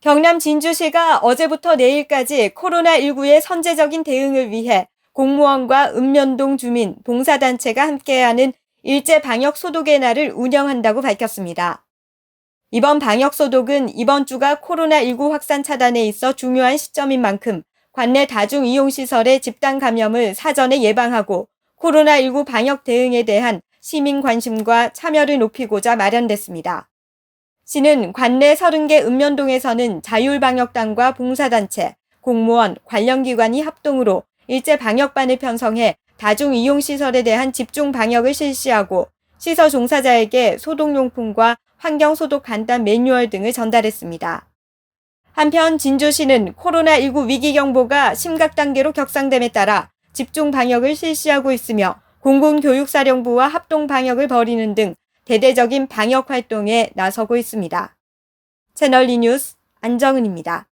경남 진주시가 어제부터 내일까지 코로나19의 선제적인 대응을 위해 공무원과 읍면동 주민, 봉사단체가 함께하는 일제 방역 소독의 날을 운영한다고 밝혔습니다. 이번 방역 소독은 이번 주가 코로나19 확산 차단에 있어 중요한 시점인 만큼 관내 다중 이용 시설의 집단 감염을 사전에 예방하고 코로나19 방역 대응에 대한 시민 관심과 참여를 높이고자 마련됐습니다. 시는 관내 30개 읍면동에서는 자율방역단과 봉사단체, 공무원, 관련 기관이 합동으로 일제 방역반을 편성해 다중 이용 시설에 대한 집중 방역을 실시하고 시설 종사자에게 소독용품과 환경 소독 간단 매뉴얼 등을 전달했습니다. 한편 진주시는 코로나19 위기 경보가 심각 단계로 격상됨에 따라 집중 방역을 실시하고 있으며 공군교육사령부와 합동 방역을 벌이는 등 대대적인 방역 활동에 나서고 있습니다. 채널 E 뉴스 안정은입니다.